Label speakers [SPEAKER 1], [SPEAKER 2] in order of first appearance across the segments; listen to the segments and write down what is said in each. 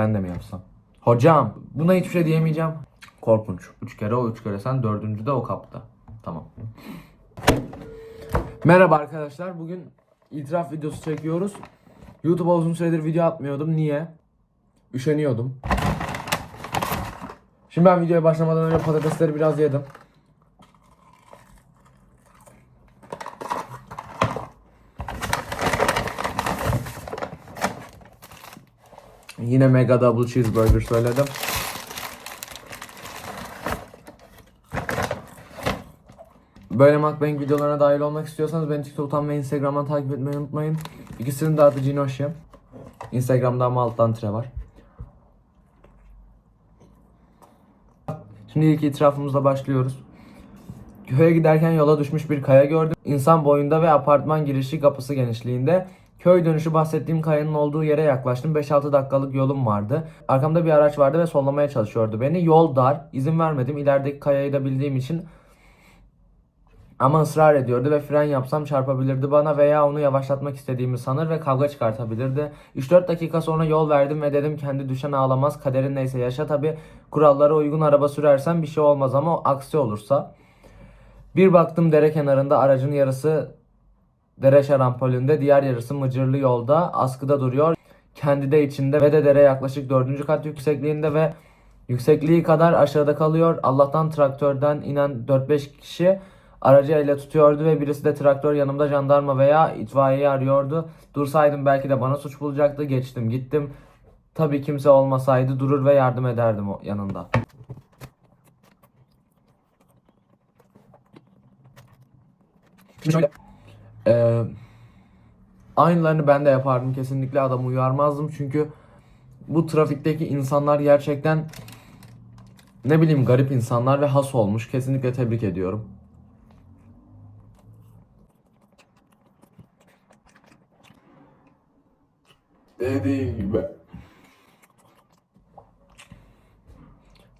[SPEAKER 1] Ben de mi yapsam? Hocam buna hiçbir şey diyemeyeceğim. Korkunç. Üç kere o, üç kere sen, dördüncü de o kapta. Tamam. Merhaba arkadaşlar. Bugün itiraf videosu çekiyoruz. YouTube'a uzun süredir video atmıyordum. Niye? Üşeniyordum. Şimdi ben videoya başlamadan önce patatesleri biraz yedim. Yine mega double cheeseburger söyledim. Böyle mukbang videolarına dahil olmak istiyorsanız beni TikTok'tan ve Instagram'dan takip etmeyi unutmayın. İkisinin de adı Cinoşi. Instagram'da ama alttan tire var. Şimdi ilk itirafımızla başlıyoruz. Köye giderken yola düşmüş bir kaya gördüm. İnsan boyunda ve apartman girişi kapısı genişliğinde. Köy dönüşü bahsettiğim kayanın olduğu yere yaklaştım. 5-6 dakikalık yolum vardı. Arkamda bir araç vardı ve sollamaya çalışıyordu beni. Yol dar. İzin vermedim. İlerideki kayayı da bildiğim için ama ısrar ediyordu ve fren yapsam çarpabilirdi bana veya onu yavaşlatmak istediğimi sanır ve kavga çıkartabilirdi. 3-4 dakika sonra yol verdim ve dedim kendi düşen ağlamaz kaderin neyse yaşa tabi kurallara uygun araba sürersen bir şey olmaz ama aksi olursa. Bir baktım dere kenarında aracın yarısı dere şarampolünde diğer yarısı mıcırlı yolda askıda duruyor. Kendi de içinde ve de dere yaklaşık 4. kat yüksekliğinde ve yüksekliği kadar aşağıda kalıyor. Allah'tan traktörden inen 4-5 kişi aracı elle tutuyordu ve birisi de traktör yanımda jandarma veya itfaiyeyi arıyordu. Dursaydım belki de bana suç bulacaktı. Geçtim gittim. Tabii kimse olmasaydı durur ve yardım ederdim o yanında. Şöyle. Eee aynılarını ben de yapardım. Kesinlikle adamı uyarmazdım. Çünkü bu trafikteki insanlar gerçekten ne bileyim garip insanlar ve has olmuş. Kesinlikle tebrik ediyorum. Dediğin gibi.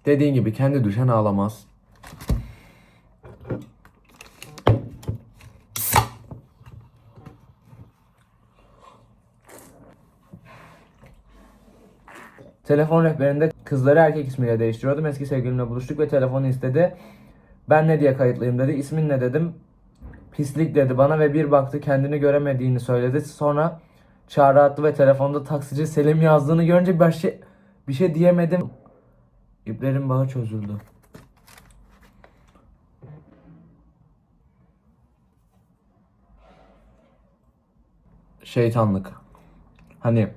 [SPEAKER 1] Dediğin gibi kendi düşen ağlamaz. Telefon rehberinde kızları erkek ismiyle değiştiriyordum. Eski sevgilimle buluştuk ve telefonu istedi. Ben ne diye kayıtlıyım dedi. İsmin ne dedim. Pislik dedi bana ve bir baktı kendini göremediğini söyledi. Sonra çağrı attı ve telefonda taksici Selim yazdığını görünce bir şey bir şey diyemedim. İplerin bağı çözüldü. Şeytanlık. Hani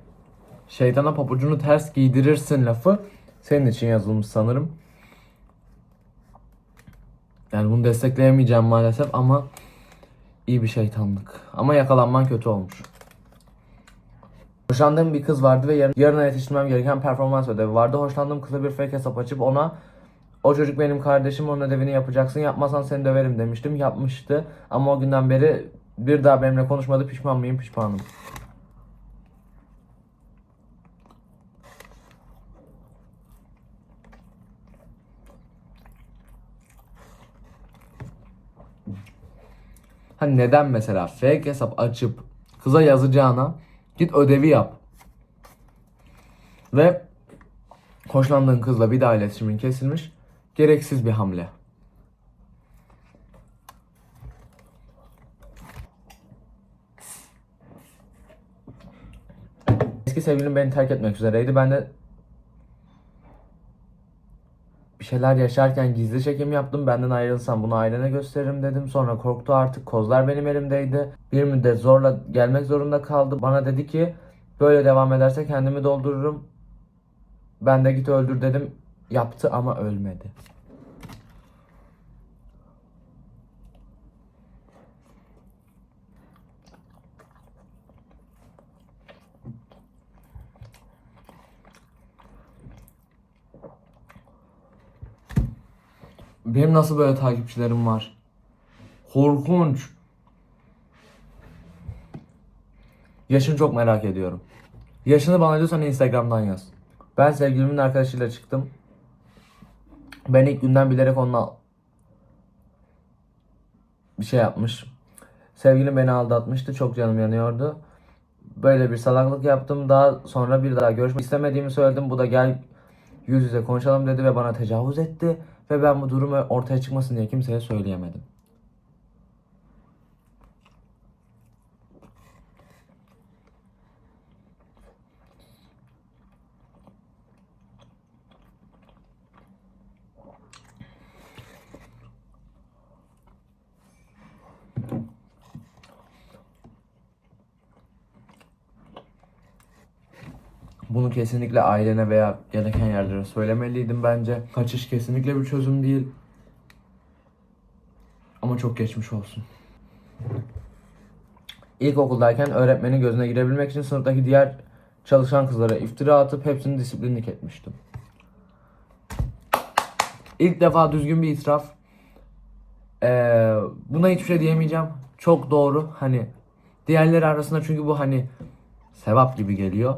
[SPEAKER 1] şeytana pabucunu ters giydirirsin lafı senin için yazılmış sanırım. Yani bunu destekleyemeyeceğim maalesef ama iyi bir şeytanlık. Ama yakalanman kötü olmuş. Hoşlandığım bir kız vardı ve yarın, yarına yetiştirmem gereken performans ödevi vardı. Hoşlandığım kıza bir fake hesap açıp ona o çocuk benim kardeşim onun ödevini yapacaksın yapmazsan seni döverim demiştim. Yapmıştı ama o günden beri bir daha benimle konuşmadı pişman mıyım pişmanım. Hani neden mesela fake hesap açıp kıza yazacağına git ödevi yap. Ve hoşlandığın kızla bir daha iletişimin kesilmiş. Gereksiz bir hamle. Eski sevgilim beni terk etmek üzereydi. Ben de bir şeyler yaşarken gizli çekim yaptım. Benden ayrılsam bunu ailene gösteririm dedim. Sonra korktu artık. Kozlar benim elimdeydi. Bir müddet zorla gelmek zorunda kaldı. Bana dedi ki böyle devam ederse kendimi doldururum. Ben de git öldür dedim. Yaptı ama ölmedi. Benim nasıl böyle takipçilerim var? Korkunç. Yaşını çok merak ediyorum. Yaşını bana diyorsan Instagram'dan yaz. Ben sevgilimin arkadaşıyla çıktım. Ben ilk günden bilerek onunla bir şey yapmış. Sevgilim beni aldatmıştı. Çok canım yanıyordu. böyle bir salaklık yaptım. Daha sonra bir daha görüşmek istemediğimi söyledim. Bu da gel yüz yüze konuşalım dedi ve bana tecavüz etti. Ve ben bu durumu ortaya çıkmasın diye kimseye söyleyemedim. Bunu kesinlikle ailene veya gereken yerlere söylemeliydim bence. Kaçış kesinlikle bir çözüm değil. Ama çok geçmiş olsun. İlkokuldayken öğretmenin gözüne girebilmek için sınıftaki diğer çalışan kızlara iftira atıp hepsini disiplinlik etmiştim. İlk defa düzgün bir itiraf. Ee, buna hiçbir şey diyemeyeceğim. Çok doğru. Hani diğerleri arasında çünkü bu hani sevap gibi geliyor.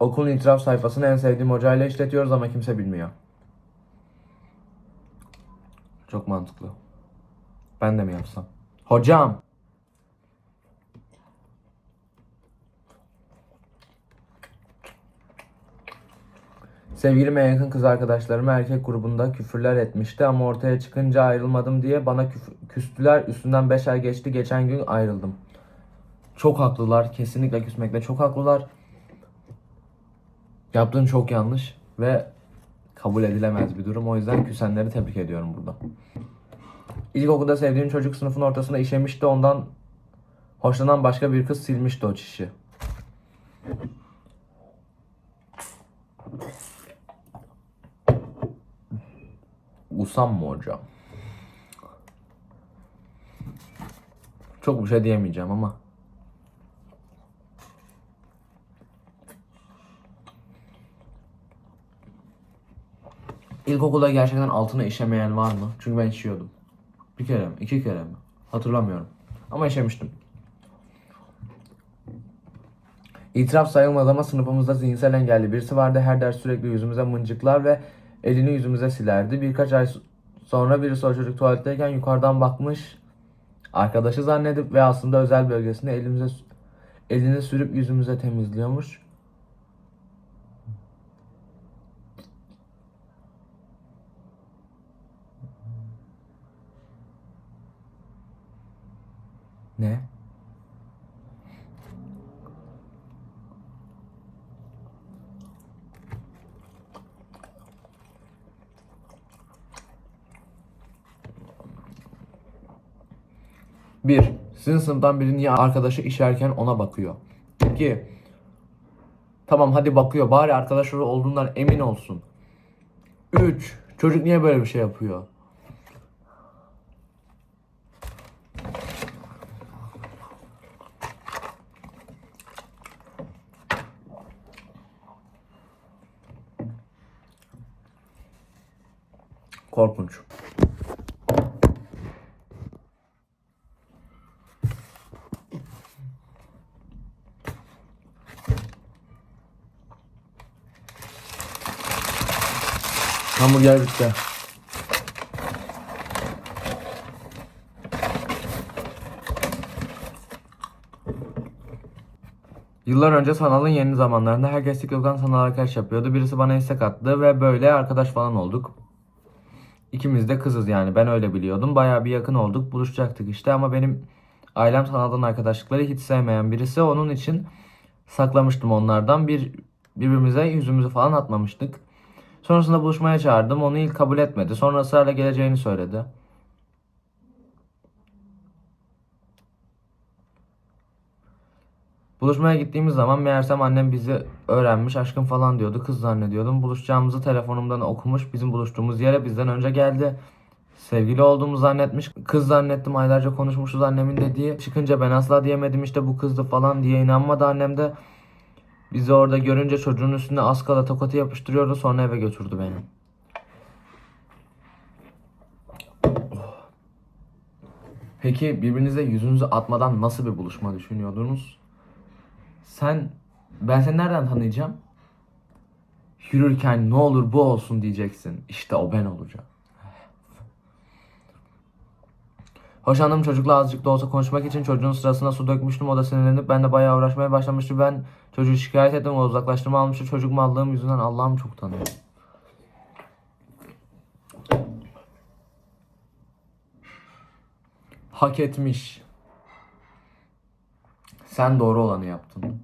[SPEAKER 1] Okulun itiraf sayfasını en sevdiğim hocayla işletiyoruz ama kimse bilmiyor. Çok mantıklı. Ben de mi yapsam? Hocam. Sevgilime yakın kız arkadaşlarım erkek grubunda küfürler etmişti ama ortaya çıkınca ayrılmadım diye bana küf- küstüler. Üstünden 5 ay geçti. Geçen gün ayrıldım. Çok haklılar. Kesinlikle küsmekte çok haklılar. Yaptığın çok yanlış ve kabul edilemez bir durum. O yüzden küsenleri tebrik ediyorum burada. İlkokulda sevdiğim çocuk sınıfın ortasına işemişti. Ondan hoşlanan başka bir kız silmişti o çişi. Usam mı hocam? Çok bir şey diyemeyeceğim ama. İlkokulda gerçekten altına işemeyen var mı? Çünkü ben işiyordum. Bir kere mi? iki kere mi? Hatırlamıyorum. Ama işemiştim. İtiraf sayılmaz ama sınıfımızda zihinsel engelli birisi vardı. Her ders sürekli yüzümüze mıncıklar ve elini yüzümüze silerdi. Birkaç ay sonra birisi o çocuk tuvaletteyken yukarıdan bakmış. Arkadaşı zannedip ve aslında özel bölgesine elimize elini sürüp yüzümüze temizliyormuş. Ne? Bir, sizin sınıftan biri niye arkadaşı işerken ona bakıyor? İki, tamam hadi bakıyor bari arkadaşları olduğundan emin olsun. Üç, çocuk niye böyle bir şey yapıyor? Korkunç. Hamburger bitti. Yıllar önce sanalın yeni zamanlarında herkes TikTok'tan sanal arkadaş yapıyordu. Birisi bana istek attı ve böyle arkadaş falan olduk. İkimiz de kızız yani ben öyle biliyordum. Bayağı bir yakın olduk. Buluşacaktık işte ama benim ailem sanaldan arkadaşlıkları hiç sevmeyen birisi. Onun için saklamıştım onlardan. Bir birbirimize yüzümüzü falan atmamıştık. Sonrasında buluşmaya çağırdım. Onu ilk kabul etmedi. Sonra ısrarla geleceğini söyledi. Buluşmaya gittiğimiz zaman meğersem annem bizi öğrenmiş, aşkım falan diyordu. Kız zannediyordum. Buluşacağımızı telefonumdan okumuş. Bizim buluştuğumuz yere bizden önce geldi. Sevgili olduğumu zannetmiş. Kız zannettim. Aylarca konuşmuşuz annemin dediği. Çıkınca ben asla diyemedim işte bu kızdı falan diye inanmadı annem de. Bizi orada görünce çocuğun üstüne az kala tokatı yapıştırıyordu. Sonra eve götürdü beni. Peki birbirinize yüzünüzü atmadan nasıl bir buluşma düşünüyordunuz? Sen, ben seni nereden tanıyacağım? Yürürken ne olur bu olsun diyeceksin. İşte o ben olacağım. Hoşlandığım çocukla azıcık da olsa konuşmak için çocuğun sırasına su dökmüştüm. O da sinirlenip ben de bayağı uğraşmaya başlamıştı. Ben çocuğu şikayet ettim. O uzaklaştırma almıştı. Çocuk mallığım yüzünden Allah'ım çok tanıyor. Hak etmiş. Sen doğru olanı yaptın.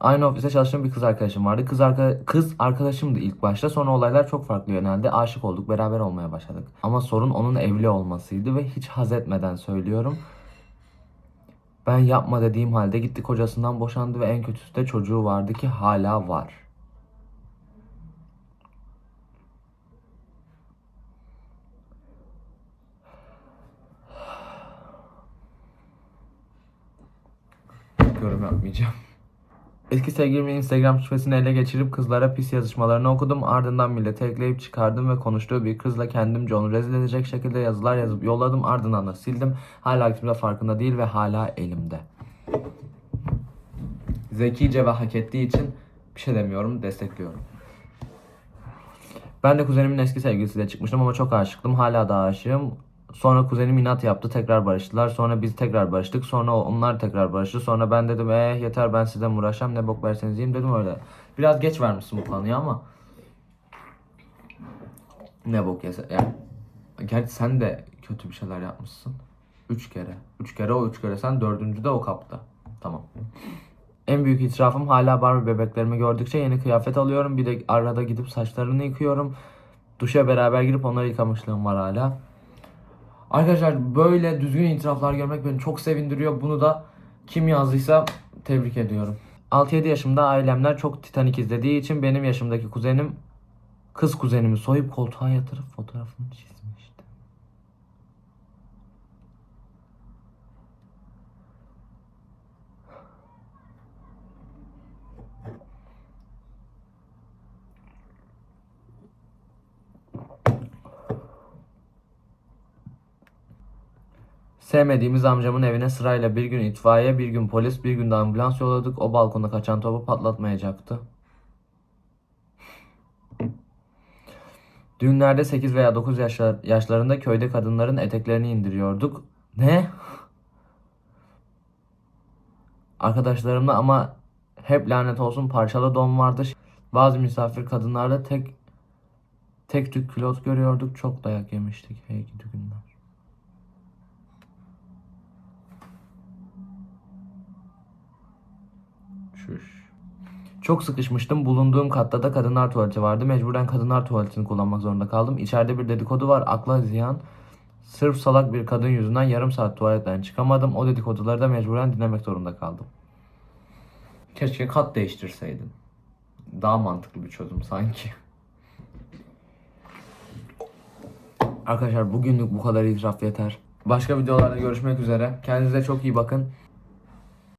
[SPEAKER 1] Aynı ofiste çalıştığım bir kız arkadaşım vardı. Kız, arka kız arkadaşımdı ilk başta. Sonra olaylar çok farklı yöneldi. Aşık olduk, beraber olmaya başladık. Ama sorun onun evli olmasıydı ve hiç haz etmeden söylüyorum. Ben yapma dediğim halde gitti kocasından boşandı ve en kötüsü de çocuğu vardı ki hala var. Yorum yapmayacağım. Eski sevgilimin Instagram şifresini ele geçirip kızlara pis yazışmalarını okudum. Ardından millete ekleyip çıkardım ve konuştuğu bir kızla kendimce onu rezil edecek şekilde yazılar yazıp yolladım. Ardından da sildim. Hala kimse farkında değil ve hala elimde. Zekice ve hak ettiği için bir şey demiyorum, destekliyorum. Ben de kuzenimin eski sevgilisiyle çıkmıştım ama çok aşıktım. Hala da aşığım. Sonra kuzenim inat yaptı tekrar barıştılar. Sonra biz tekrar barıştık. Sonra onlar tekrar barıştı. Sonra ben dedim eh yeter ben sizden uğraşacağım ne bok verseniz yiyeyim dedim öyle. Biraz geç vermişsin bu konuyu ama. Ne bok yese yani. Gerçi sen de kötü bir şeyler yapmışsın. Üç kere. Üç kere o üç kere sen dördüncü de o kapta. Tamam. En büyük itirafım hala Barbie bebeklerimi gördükçe yeni kıyafet alıyorum. Bir de arada gidip saçlarını yıkıyorum. Duşa beraber girip onları yıkamışlığım var hala. Arkadaşlar böyle düzgün itiraflar görmek beni çok sevindiriyor. Bunu da kim yazdıysa tebrik ediyorum. 6-7 yaşımda ailemler çok Titanic izlediği için benim yaşımdaki kuzenim kız kuzenimi soyup koltuğa yatırıp fotoğrafını çizmişti. Sevmediğimiz amcamın evine sırayla bir gün itfaiye, bir gün polis, bir gün de ambulans yolladık. O balkonda kaçan topu patlatmayacaktı. Düğünlerde 8 veya 9 yaşlar, yaşlarında köyde kadınların eteklerini indiriyorduk. Ne? Arkadaşlarımla ama hep lanet olsun parçalı don vardı. Bazı misafir kadınlarda tek tek tük külot görüyorduk. Çok dayak yemiştik. Hey gidi günler. Şuş. Çok sıkışmıştım. Bulunduğum katta da kadınlar tuvaleti vardı. Mecburen kadınlar tuvaletini kullanmak zorunda kaldım. İçeride bir dedikodu var. Akla ziyan. Sırf salak bir kadın yüzünden yarım saat tuvaletten çıkamadım. O dedikoduları da mecburen dinlemek zorunda kaldım. Keşke kat değiştirseydin. Daha mantıklı bir çözüm sanki. Arkadaşlar bugünlük bu kadar itiraf yeter. Başka videolarda görüşmek üzere. Kendinize çok iyi bakın.